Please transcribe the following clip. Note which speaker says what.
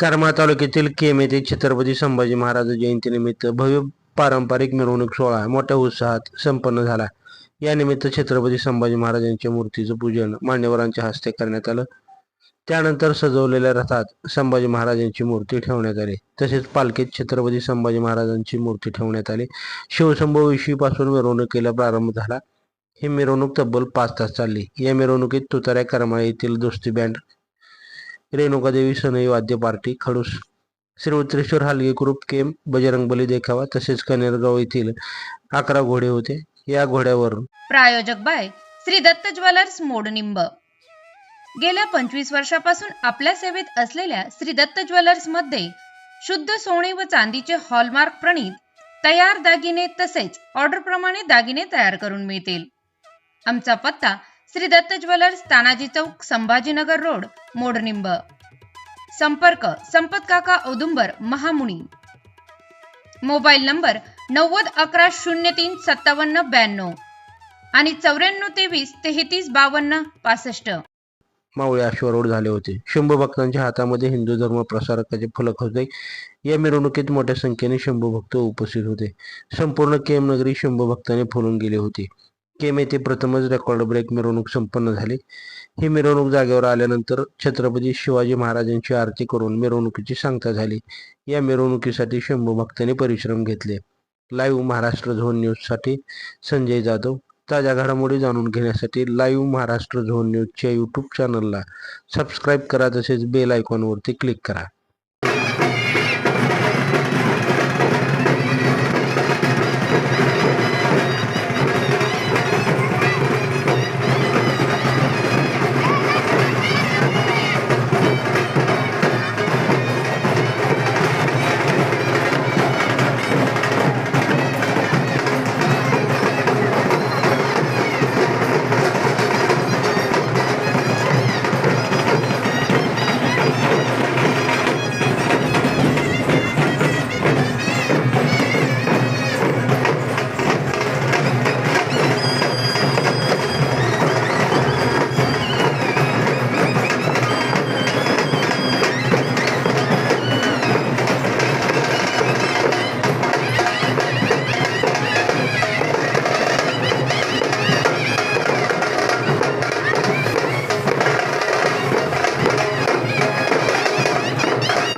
Speaker 1: करमा तालुक्यातील केम येथे छत्रपती संभाजी महाराज जयंतीनिमित्त भव्य पारंपरिक मिरवणूक सोहळा मोठ्या उत्साहात संपन्न झाला यानिमित्त छत्रपती संभाजी महाराजांच्या मूर्तीचं पूजन मान्यवरांच्या हस्ते करण्यात आलं. त्यानंतर सजवलेल्या रथात संभाजी महाराजांची मूर्ती ठेवण्यात आली. तसेच पालखीत छत्रपती संभाजी महाराजांची मूर्ती ठेवण्यात आली. शिवसंभवपासून मिरवणुकीला प्रारंभ झाला. ही मिरवणूक तब्बल पाच तास चालली. या मिरवणुकीत तुताऱ्या करमाळा येथील दोस्ती बँड रेणुकादेवी सनई वाद्य पार्टी खडूस श्री उत्रेश्वर हालगे ग्रुप केम बजरंगबली देखावा तसेच कनेरगाव येथील अकरा घोडे होते. या घोड्यावरून
Speaker 2: प्रायोजक बाय श्री दत्त ज्वेलर्स मोडनिंब गेल्या पंचवीस वर्षापासून आपल्या सेवेत असलेल्या श्री दत्त ज्वेलर्समध्ये शुद्ध सोने व चांदीचे हॉलमार्क प्रणीत तयार दागिने तसेच ऑर्डर प्रमाणे दागिने तयार करून मिळतील. आमचा पत्ता श्री दत्त ज्वेलर्स तानाजी चौक संभाजीनगर रोड मोडनिंब. संपर्क संपत काका औदुंबर महामुनी. मोबाईल नंबर नव्वद अकरा शून्य तीन सत्तावन्न ब्याण्णव. आणि चौऱ्याण्णव तेवीस तेहतीस बावन्न पासष्ट.
Speaker 1: मावळे अश्वारूढ झाले होते. शंभू भक्तांच्या हातामध्ये हिंदू धर्म प्रसारकाचे फलक होते. या मिरवणुकीत मोठ्या संख्येने शंभू भक्त उपस्थित होते. संपूर्ण केम नगरी शंभू भक्तांनी फुलून गेली होती. केम येथे प्रथमच रेकॉर्ड ब्रेक मिरवणूक संपन्न झाली. ही मिरवणूक जागेवर आल्यानंतर छत्रपती शिवाजी महाराजांची आरती करून मिरवणुकीची सांगता झाली. या मिरवणुकीसाठी शंभू भक्तांनी परिश्रम घेतले. लाईव्ह महाराष्ट्र झोन न्यूजसाठी संजय जाधव ताज्या घडामोडी जाणून घेण्यासाठी लाईव्ह महाराष्ट्र झोन न्यूजच्या यूट्यूब चॅनलला सबस्क्राईब करा तसेच बेल आयकॉनवरती क्लिक करा.